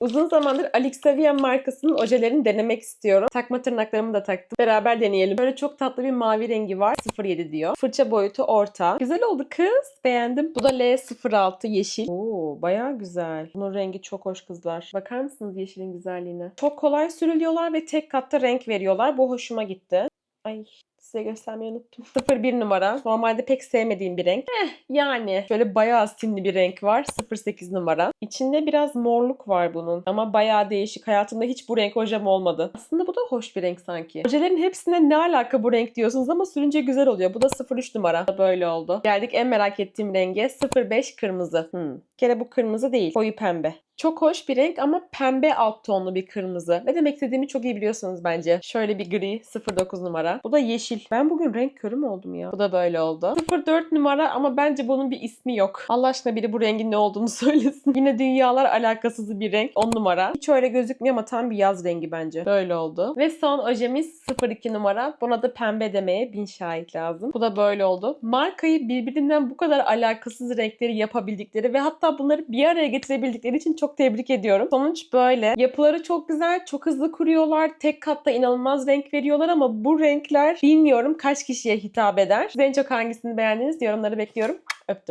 Uzun zamandır Alixavia markasının ojelerini denemek istiyorum. Takma tırnaklarımı da taktım. Beraber deneyelim. Böyle çok tatlı bir mavi rengi var. 07 diyor. Fırça boyutu orta. Güzel oldu kız. Beğendim. Bu da L06 yeşil. Oo bayağı güzel. Bunun rengi çok hoş kızlar. Bakar mısınız yeşilin güzelliğine? Çok kolay sürülüyorlar ve tek katta renk veriyorlar. Bu hoşuma gitti. Ay size göstermeyi unuttum. 01 numara. Normalde pek sevmediğim bir renk. Eh yani. Şöyle bayağı simli bir renk var. 08 numara. İçinde biraz morluk var bunun. Ama bayağı değişik. Hayatımda hiç bu renk ojem olmadı. Aslında bu da hoş bir renk sanki. Ojelerin hepsine ne alaka bu renk diyorsunuz ama sürünce güzel oluyor. Bu da 03 numara. Böyle oldu. Geldik en merak ettiğim renge. 05 kırmızı. Hmm. Bir kere bu kırmızı değil. Koyu pembe. Çok hoş bir renk ama pembe alt tonlu bir kırmızı. Ne demek istediğimi çok iyi biliyorsunuz bence. Şöyle bir gri 09 numara. Bu da yeşil. Ben bugün renk körü mü oldum ya? Bu da böyle oldu. 04 numara ama bence bunun bir ismi yok. Allah aşkına biri bu rengin ne olduğunu söylesin. Yine dünyalar alakasız bir renk. 10 numara. Hiç öyle gözükmüyor ama tam bir yaz rengi bence. Böyle oldu. Ve son ojemiz 02 numara. Buna da pembe demeye bin şahit lazım. Bu da böyle oldu. Markayı birbirinden bu kadar alakasız renkleri yapabildikleri ve hatta bunları bir araya getirebildikleri için çok tebrik ediyorum. Sonuç böyle. Yapıları çok güzel, çok hızlı kuruyorlar. Tek katta inanılmaz renk veriyorlar ama bu renkler bilmiyorum kaç kişiye hitap eder. Siz en çok hangisini beğendiniz? Yorumları bekliyorum. Öptüm.